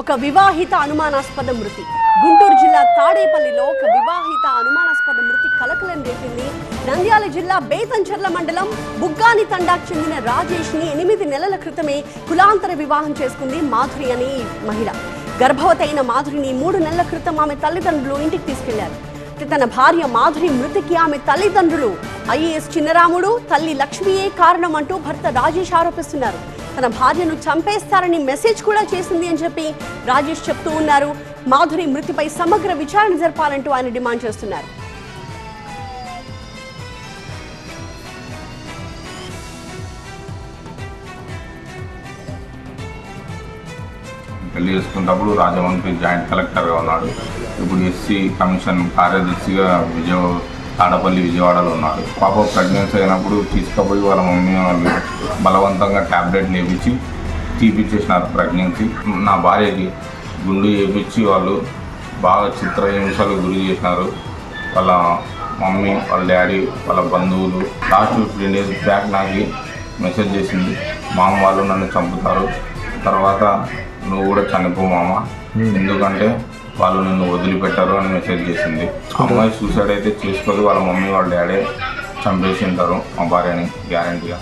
ఒక వివాహిత అనుమానాస్పద మృతి. గుంటూరు జిల్లా తాడేపల్లిలో ఒక వివాహిత అనుమానాస్పద మృతి కలకలం రేపింది. నంద్యాల జిల్లా బేతంచెర్ల మండలం బుగ్గాని తండాకు చెందిన రాజేష్ని ఎనిమిది నెలల క్రితమే కులాంతర వివాహం చేసుకుంది మాధురి అనే మహిళ. గర్భవతి అయిన మాధురిని మూడు నెలల క్రితం ఆమె తల్లిదండ్రులు ఇంటికి తీసుకెళ్ళారు. తన భార్య మాధురి మృతికి ఆమె తల్లిదండ్రులు ఐఏఎస్ చిన్నరాముడు తల్లి లక్ష్మియే కారణం అంటూ భర్త రాజేష్ ఆరోపిస్తున్నారు. తన భార్యను చంపేస్తారని మెసేజ్ కూడా చేసింది అని చెప్పి రాజేష్ చెప్తూ ఉన్నారు. మాధురి మృతిపై సమగ్ర విచారణ జరపాలంటూ ఆయన డిమాండ్ చేస్తున్నారు. పెళ్ళి చేసుకున్నప్పుడు రాజమండ్రి జాయింట్ కలెక్టర్గా ఉన్నాడు. ఇప్పుడు ఎస్సీ కమిషన్ కార్యదర్శిగా విజయ తాడపల్లి విజయవాడలో ఉన్నాడు. పాప ప్రెగ్నెన్సీ అయినప్పుడు తీసుకుపోయి వాళ్ళ మమ్మీ వాళ్ళు బలవంతంగా ట్యాబ్లెట్లు వేపించి తీపిచ్చేసినారు ప్రెగ్నెన్సీ నా భార్యకి గుండు వేపించి వాళ్ళు బాగా చిత్రహింసలు గురి చేసినారు. వాళ్ళ మమ్మీ వాళ్ళ డాడీ వాళ్ళ బంధువులు లాస్ట్ ఫిఫ్టీన్ డేస్ బ్యాక్ నాకు మెసేజ్ చేసింది. మామ వాళ్ళు నన్ను చంపుతారు. తర్వాత నువ్వు కూడా చనిపో మామ. ఎందుకంటే వాళ్ళు నిన్ను వదిలిపెట్టారు అని మెసేజ్ చేసింది. అమ్మాయి సూసైడ్ అయితే చేసుకోదు. వాళ్ళ మమ్మీ వాళ్ళ డాడీ చంపేసి ఉంటారు మా భార్యని గ్యారంటీగా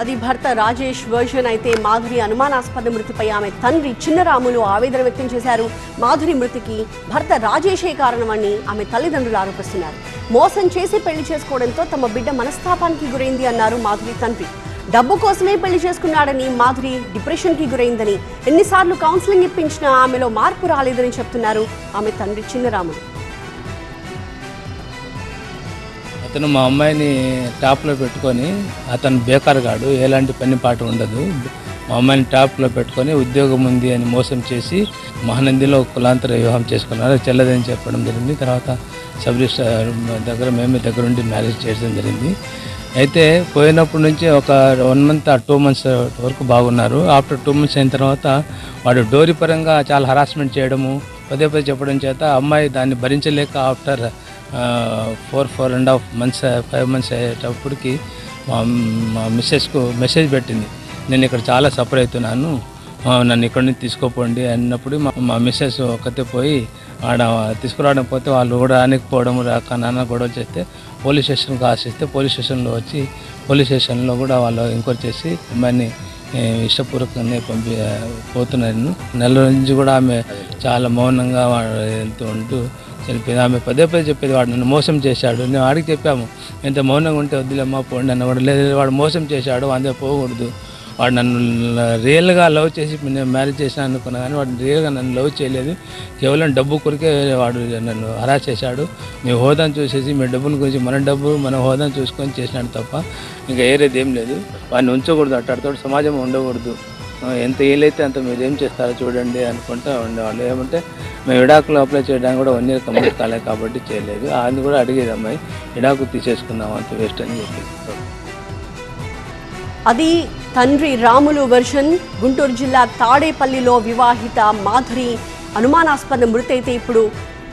అది భర్త రాజేష్ వర్షన్ అయితే మాధురి అనుమానాస్పద మృతిపై ఆమె తండ్రి చిన్నరాములు ఆవేదన వ్యక్తం చేశారు. మాధురి మృతికి భర్త రాజేషే కారణమని ఆమె తల్లిదండ్రులు ఆరోపిస్తున్నారు. మోసం చేసి పెళ్ళి చేసుకోవడంతో తమ బిడ్డ మనస్తాపానికి గురైంది అన్నారు మాధురి తండ్రి. డబ్బు కోసమే పెళ్ళి చేసుకున్నాడని మాధురి డిప్రెషన్కి గురైందని ఎన్నిసార్లు కౌన్సిలింగ్ ఇప్పించినా ఆమెలో మార్పు రాలేదని చెప్తున్నారు ఆమె తండ్రి చిన్నరాముడు. అతను మా అమ్మాయిని టాప్లో పెట్టుకొని అతను బేకారగాడు ఎలాంటి పని పాట ఉండదు. మా అమ్మాయిని టాప్లో పెట్టుకొని ఉద్యోగం ఉంది అని మోసం చేసి మహానందిలో కులాంతర వివాహం చేసుకున్నారు. చెల్లదని చెప్పడం జరిగింది. తర్వాత సబ్ రిజిస్టర్ దగ్గర మేమే దగ్గరుండి మ్యారేజ్ చేయడం జరిగింది. అయితే పోయినప్పటి నుంచి ఒక వన్ మంత్ టూ మంత్స్ వరకు బాగున్నారు. ఆఫ్టర్ టూ మంత్స్ అయిన తర్వాత వాడు డోరీ పరంగా చాలా హరాస్మెంట్ చేయడము పదే పదే చెప్పడం చేత అమ్మాయి దాన్ని భరించలేక after four four and half months five months అయ్యేటప్పటికి మా మిస్సెస్కు మెసేజ్ పెట్టింది. నేను ఇక్కడ చాలా సఫర్ అవుతున్నాను. నన్ను ఇక్కడి నుంచి తీసుకోపోండి అన్నప్పుడు మా మిస్సెస్ ఒక్కతే పోయి ఆడ తీసుకురావడం పోతే వాళ్ళు కూడా రానికపోవడం రాక నాన్న గొడవ చేస్తే పోలీస్ స్టేషన్కి ఆశిస్తే పోలీస్ స్టేషన్లో వచ్చి పోలీస్ స్టేషన్లో కూడా వాళ్ళు ఎంక్వైరీ చేసి అమ్మాయిని ఇష్టపూర్వకంగా పంపి పోతున్నాను నెల నుంచి కూడా ఆమె చాలా మౌనంగా వాడు వెళ్తూ ఉంటూ చనిపోయింది. ఆమె పదే పదే చెప్పేది వాడు నన్ను మోసం చేశాడు. నేను వాడికి చెప్పాము ఎంత మౌనంగా ఉంటే వద్దులేమ్మా పోండి అన్న వాడు లేదు వాడు మోసం చేశాడు అందే పోకూడదు. వాడు నన్ను రియల్గా లవ్ చేసి నేను మ్యారేజ్ చేశాను అనుకున్నా కానీ వాడు రియల్గా నన్ను లవ్ చేయలేదు. కేవలం డబ్బు కొరికే వాడు నన్ను హరా చేశాడు. మీ హోదాను చూసేసి మీ డబ్బుని గురించి మన డబ్బు మన హోదాను చూసుకొని చేసినాడు తప్ప ఇంకా ఏరేది ఏం లేదు. వాడిని ఉంచకూడదు అట్టాడితో సమాజం ఉండకూడదు. ఎంత ఏలైతే అంత మీరు ఏం చేస్తారో చూడండి అనుకుంటా ఉండేవాళ్ళు. ఏమంటే మేము విడాకులు అప్లై చేయడానికి కూడా వన్ ఇయర్ కంప్లీట్ కాలేదు కాబట్టి చేయలేదు. అది కూడా అడిగేది అమ్మాయి విడాకు తీసేసుకుందాం అంత వేస్ట్ అని చెప్పేసి. అది తండ్రి రాములు వర్షన్ గుంటూరు జిల్లా తాడేపల్లిలో వివాహిత మాధురి అనుమానాస్పద మృతి అయితే ఇప్పుడు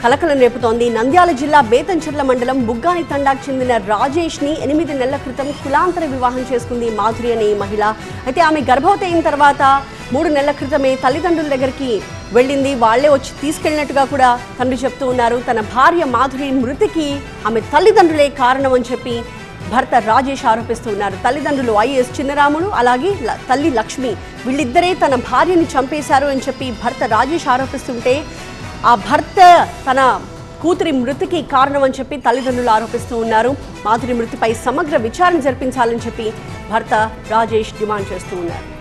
కలకలం రేపుతోంది. నంద్యాల జిల్లా బేతంచెర్ల మండలం బుగ్గాని తండాకు చెందిన రాజేష్ని ఎనిమిది నెలల క్రితం కులాంతర వివాహం చేసుకుంది మాధురి అనే ఈ మహిళ. అయితే ఆమె గర్భవతి అయిన తర్వాత మూడు నెలల క్రితమే తల్లిదండ్రుల దగ్గరికి వెళ్ళింది. వాళ్ళే వచ్చి తీసుకెళ్ళినట్టుగా కూడా తండ్రి చెప్తూ ఉన్నారు. తన భార్య మాధురి మృతికి ఆమె తల్లిదండ్రులే కారణం అని చెప్పి భర్త రాజేష్ ఆరోపిస్తున్నారు. తల్లిదండ్రులు ఐఏఎస్ చిన్నరాముడు అలాగే తల్లి లక్ష్మి వీళ్ళిద్దరే తన భార్యని చంపేశారు అని చెప్పి భర్త రాజేష్ ఆరోపిస్తుంటే ఆ భర్త తన కూతురి మృతికి కారణం అని చెప్పి తల్లిదండ్రులు ఆరోపిస్తూ ఉన్నారు. మాధురి మృతిపై సమగ్ర విచారణ జరిపించాలని చెప్పి భర్త రాజేష్ డిమాండ్ చేస్తూ ఉన్నారు.